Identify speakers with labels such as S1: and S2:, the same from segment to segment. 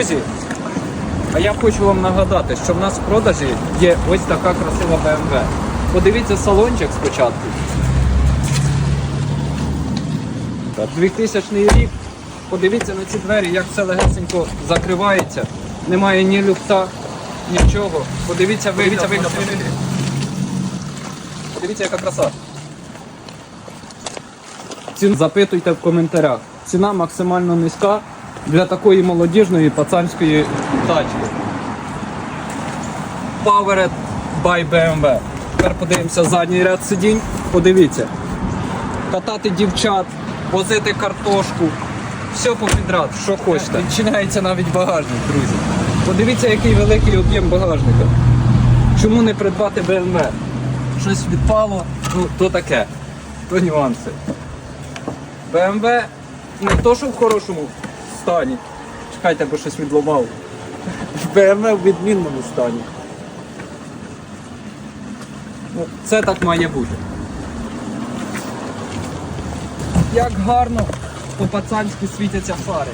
S1: Друзі, а я хочу вам нагадати, що в нас в продажі є ось така красива BMW. Подивіться салончик спочатку. Так, 2000 рік. Подивіться на ці двері, як все легесенько закривається. Немає ні люфта, нічого. Подивіться вигляд. Подивіться, вигляд. Подивіться, яка краса. Ціну запитуйте в коментарях. Ціна максимально низька для такої молодіжної пацанської тачки. Powered by BMW. Тепер подивимося задній ряд сидінь. Подивіться. Катати дівчат, возити картошку. Все попідряд, що хочете. Відчиняється навіть багажник, друзі. Подивіться, який великий об'єм багажника. Чому не придбати BMW? Щось відпало, ну то таке. То нюанси. BMW не то, що в хорошому стані. Чекайте, бо щось відламав. BMW в відмінному стані. Ну, це так має бути. Як гарно по-пацанськи світяться фари.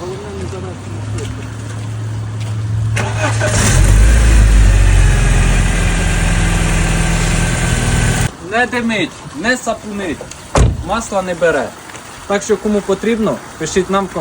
S1: Головне не занести на світло. Не димить, не сапунить, масла не бере. Так що кому потрібно, пишіть нам в коментарях.